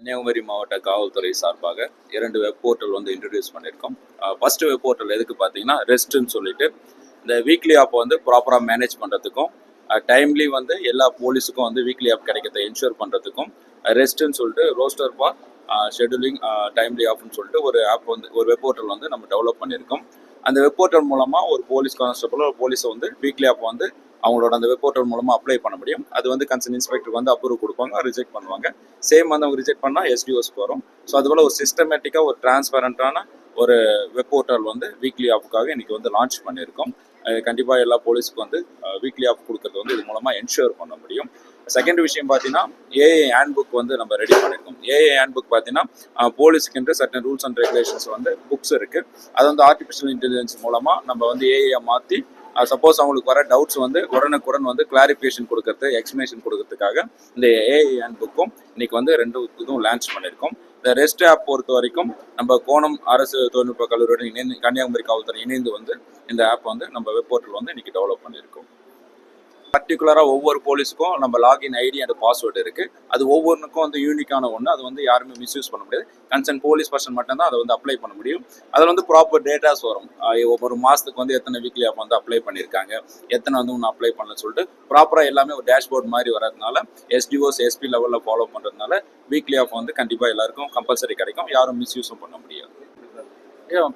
கன்னியாகுமரி மாவட்ட காவல்துறை சார்பாக இரண்டு வெப் போர்ட்டல் வந்து இன்ட்ரடியூஸ் பண்ணியிருக்கோம். ஃபஸ்ட்டு வெப் போர்ட்டல் எதுக்கு பார்த்தீங்கன்னா ரெஸ்ட்னு சொல்லிட்டு இந்த வீக்லி ஆப் வந்து ப்ராப்பராக மேனேஜ் பண்ணுறதுக்கும் டைம்லி வந்து எல்லா போலீஸுக்கும் வந்து வீக்லி ஆப் கிடைக்கிறத என்ஷூர் பண்ணுறதுக்கும் ரெஸ்ட்டுன்னு சொல்லிட்டு ரோஸ்டர் ஃபார் ஷெடியூலிங் டைம்லி ஆப்னு சொல்லிட்டு ஒரு ஆப் வந்து ஒரு வெப் போர்ட்டல் வந்து நம்ம டெவலப் பண்ணியிருக்கோம். அந்த வெப் போர்ட்டல் மூலமாக ஒரு போலீஸ் கான்ஸ்டபிள் ஒரு போலீஸை வந்து வீக்லி ஆப் வந்து அவங்களோட அந்த வெப் போர்ட்டல் மூலமாக அப்ளை பண்ண முடியும். அது வந்து கன்சர்ன் இன்ஸ்பெக்டருக்கு வந்து அப்ரூவ் கொடுப்பாங்க ரிஜெக்ட் பண்ணுவாங்க. சேம் வந்து அவங்க ரிஜெக்ட் பண்ணால் எஸ்டிஓஸ்க்கு வரும். ஸோ அதுபோல் ஒரு சிஸ்டமேட்டிக்காக ஒரு டிரான்ஸ்பரண்ட்டான ஒரு வெப் போர்ட்டல் வந்து வீக்லி ஆஃபுக்காக இன்றைக்கி வந்து லான்ச் பண்ணியிருக்கோம். கண்டிப்பாக எல்லா போலீஸ்க்கு வந்து வீக்லி ஆஃப் கொடுக்கறது வந்து இது மூலமாக என்ஷூர் பண்ண முடியும். செகண்ட் விஷயம் பார்த்தீங்கன்னா ஏஏ ஹேண்ட் புக் வந்து நம்ம ரெடி பண்ணியிருக்கோம். ஏஏ ஹேண்ட் புக் பார்த்தீங்கன்னா போலீஸுக்குன்ற சர்டன் ரூல்ஸ் அண்ட் ரெகுலேஷன்ஸ் வந்து புக்ஸ் இருக்குது அது வந்து ஆர்டிஃபிஷியல் இன்டெலிஜென்ஸ் மூலமாக நம்ம வந்து ஏஐயை மாற்றி சப்போஸ் அவங்களுக்கு வர டவுட்ஸ் வந்து உடனுக்குடன் வந்து கிளாரிஃபிகேஷன் கொடுக்கறது எக்ஸ்பிளேஷன் கொடுக்கறதுக்காக இந்த ஏஐ அண்ட் புக்கும் இன்னைக்கு வந்து ரெண்டு இதுவும் லான்ச் பண்ணியிருக்கோம். இந்த ரெஸ்ட் ஆப் பொறுத்த வரைக்கும் நம்ம கோணம் அரசு தொழில்நுட்ப கல்லூரியுடன் இணைந்து கன்னியாகுமரி காவல்துறை இணைந்து வந்து இந்த ஆப் வந்து நம்ம வெப் போர்ட்டல் வந்து இன்னைக்கு டெவலப் பண்ணியிருக்கோம். பர்டிகுலராக ஒவ்வொரு போலீஸுக்கும் நம்ம லாகின் ஐடி அண்ட் பாஸ்வேர்டு இருக்குது அது ஒவ்வொன்றுக்கும் வந்து யூனிக்கான ஒன்று அது வந்து யாருமே மிஸ்யூஸ் பண்ண முடியாது. கன்சர்ன் போலீஸ் பர்சன் மட்டும்தான் அதை வந்து அப்ளை பண்ண முடியும். அதில் வந்து ப்ராப்பர் டேட்டாஸ் வரும். ஒவ்வொரு மாதத்துக்கு வந்து எத்தனை வீக்லி ஆப் வந்து அப்ளை பண்ணியிருக்காங்க. எத்தனை வந்து ஒன்று அப்ளை பண்ணல சொல்லிட்டு ப்ராப்பராக எல்லாமே ஒரு டேஷ்போர்ட் மாதிரி வரதுனால எஸ்டிஓஸ் எஸ்பி லெவலில் ஃபாலோ பண்ணுறதுனால வீக்லி ஆஃப் வந்து கண்டிப்பாக எல்லாருக்கும் கம்பல்சரி கிடைக்கும். யாரும் மிஸ்யூஸும் பண்ண முடியாது.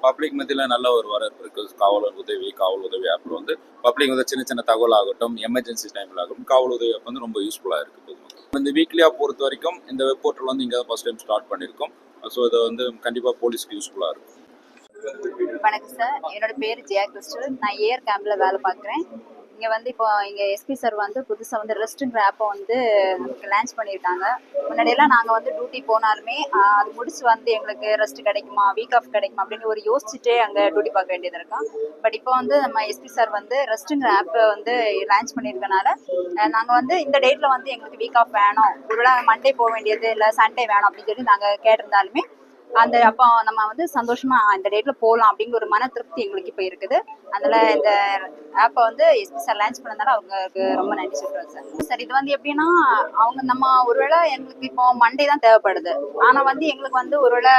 பப்ளிக் மத்தியில் நல்ல ஒரு வரவேற்பு இருக்குது காவலர் உதவி காவல் உதவி ஆப்பில் வந்து பப்ளிக் வந்து சின்ன சின்ன தகவல் ஆகட்டும் எமர்ஜென்சி டைமில் ஆகட்டும் காவல் உதவி ஆப் வந்து ரொம்ப யூஸ்ஃபுல்லாக இருக்குது பொதுமக்கள் இந்த வீக்லியாக பொறுத்த வரைக்கும் இந்த வெப் போர்ட்டல் வந்து இங்கே ஃபஸ்ட் டைம் ஸ்டார்ட் பண்ணியிருக்கோம். ஸோ இதை வந்து கண்டிப்பாக போலீஸ்க்கு யூஸ்ஃபுல்லாக இருக்கும். வணக்கம் சார் என்னோட பேர் ஜெயா கிறிஸ்டல். நான் ஏர் கேம்பில் வேலை பார்க்குறேன். இங்கே வந்து இப்போ இங்கே எஸ்பி சார் வந்து புதுசாக வந்து ரெஸ்ட்டுங்கிற ஆப்பை வந்து லான்ச் பண்ணியிருக்காங்க. முன்னாடியெல்லாம் நாங்கள் வந்து டியூட்டி போனாலுமே அது முடிச்சு வந்து எங்களுக்கு ரெஸ்ட் கிடைக்குமா வீக் ஆஃப் கிடைக்குமா அப்படின்னு ஒரு யோசிச்சுட்டே அங்கே டியூட்டி பார்க்க வேண்டியது இருக்கும் பட் இப்போ வந்து நம்ம எஸ்பி சார் வந்து ரெஸ்ட்டுங்கிற ஆப்பை வந்து லான்ச் பண்ணியிருக்கனால நாங்கள் வந்து இந்த டேட்டில் வந்து எங்களுக்கு வீக் ஆஃப் வேணும். ஒருவேளை மண்டே போக வேண்டியது இல்லை சண்டே வேணும் அப்படின்னு சொல்லி நாங்கள் கேட்டிருந்தாலுமே அந்த அப்போ நம்ம வந்து சந்தோஷமா இந்த டேட்ல போகலாம் அப்படிங்கிற ஒரு மன திருப்தி எங்களுக்கு இப்போ இருக்குது. அதனால இந்த ஆப்பை வந்து எஸ்பி சார் லான்ச் பண்ணதால அவங்களுக்கு ரொம்ப நன்றி சொல்றேன் சார். சார் இது வந்து எப்படின்னா அவங்க நம்ம ஒருவேளை எங்களுக்கு இப்போ மண்டே தான் தேவைப்படுது. ஆனா வந்து எங்களுக்கு வந்து ஒருவேளை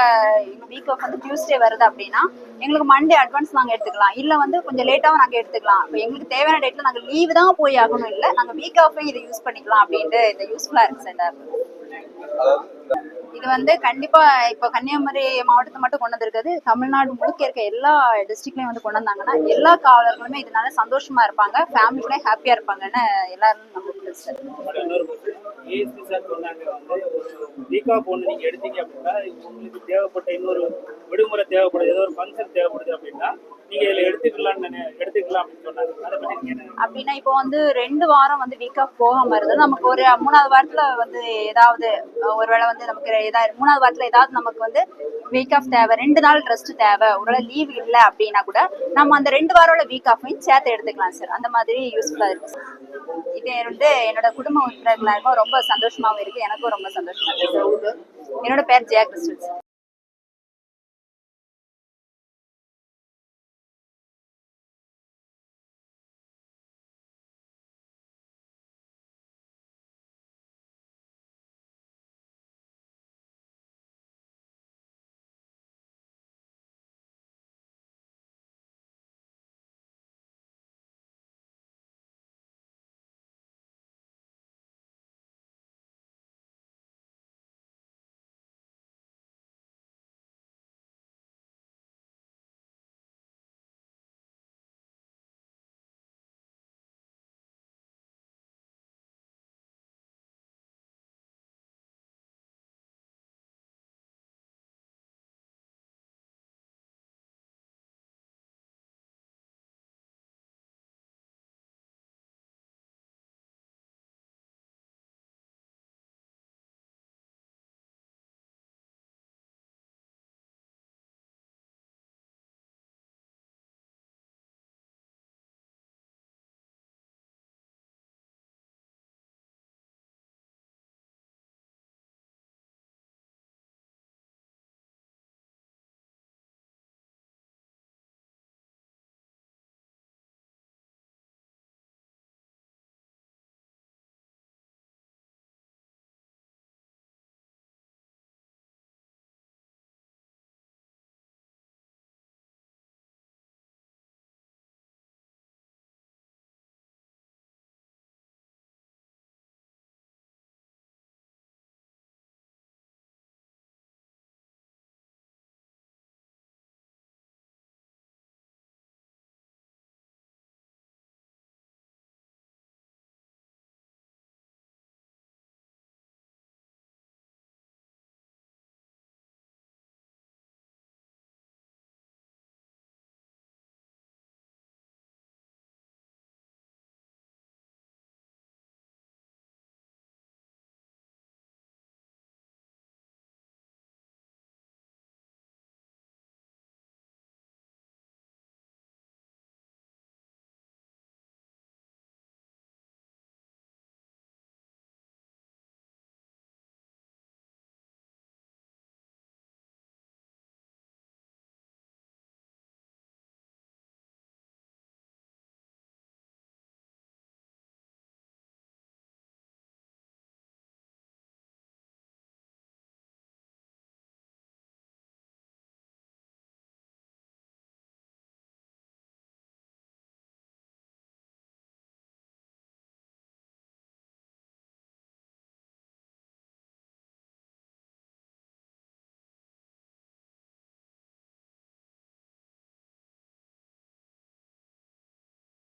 எங்க வீக் ஆஃப் வந்து டியூஸ்டே வருது அப்படின்னா எங்களுக்கு மண்டே அட்வான்ஸ் நாங்க எடுத்துக்கலாம். இல்ல வந்து கொஞ்சம் லேட்டாவும் நாங்க எடுத்துக்கலாம். இப்போ எங்களுக்கு தேவையான டேட்ல நாங்க லீவு தான் போய் ஆகணும். இல்ல நாங்க வீக் ஆஃபே இதை யூஸ் பண்ணிக்கலாம் அப்படின்ட்டு இது யூஸ்ஃபுல்லா இருக்கு சார் இது வந்து கண்டிப்பா இப்போ கன்னியாகுமரி மாவட்டத்தை மட்டும் கொண்டு வந்திருக்காது தமிழ்நாடு முழுக்க இருக்க எல்லா டிஸ்ட்ரிக்ட்லயும் வந்து கொண்டு வந்தாங்கன்னா எல்லா காவலர்களுமே இதனால சந்தோஷமா இருப்பாங்க. ஃபேமிலியுமே ஹாப்பியா இருப்பாங்கன்னு எல்லாரும் நம்பிட்டு சார் சொன்னாங்க வந்து ஒரு எடுத்தீங்க அப்படின்னா உங்களுக்கு தேவைப்பட்ட இன்னொரு விடுமுறை தேவைப்படுது ஏதோ ஒரு ஃபங்க்ஷன் தேவைப்படுது அப்படின்னா நீங்கள் இதில் எடுத்துக்கலாம்னு நினை- எடுத்துக்கலாம் அப்படின்னு சொன்னாங்க அதை பற்றி நீங்கள் என்ன அப்படின்னா இப்போ வந்து ரெண்டு வாரம் வந்து வீக் ஆஃப் போகாம இருந்தது நமக்கு ஒரு மூணாவது வாரத்துல வந்து ஏதாவது ஒரு ஒருவேளை வந்து நமக்கு ஏதாவது மூணாவது வாரத்துல ஏதாவது நமக்கு வந்து வீக் ஆஃப் தேவை ரெண்டு நாள் ரெஸ்ட் தேவை ஒருவேளை லீவ் இல்லை அப்படின்னா கூட நம்ம அந்த ரெண்டு வாரோட வீக் ஆஃபையும் சேர்த்து எடுத்துக்கலாம் சார் அந்த மாதிரி யூஸ்ஃபுல்லாக இருக்கு சார் இது வந்து என்னோட குடும்ப உறுப்பினர்களாக ரொம்ப சந்தோஷமாகவும் இருக்கு. எனக்கும் ரொம்ப சந்தோஷமா இருக்கு சார் என்னோட பேர் ஜெயா கிறிஸ்டல் சார்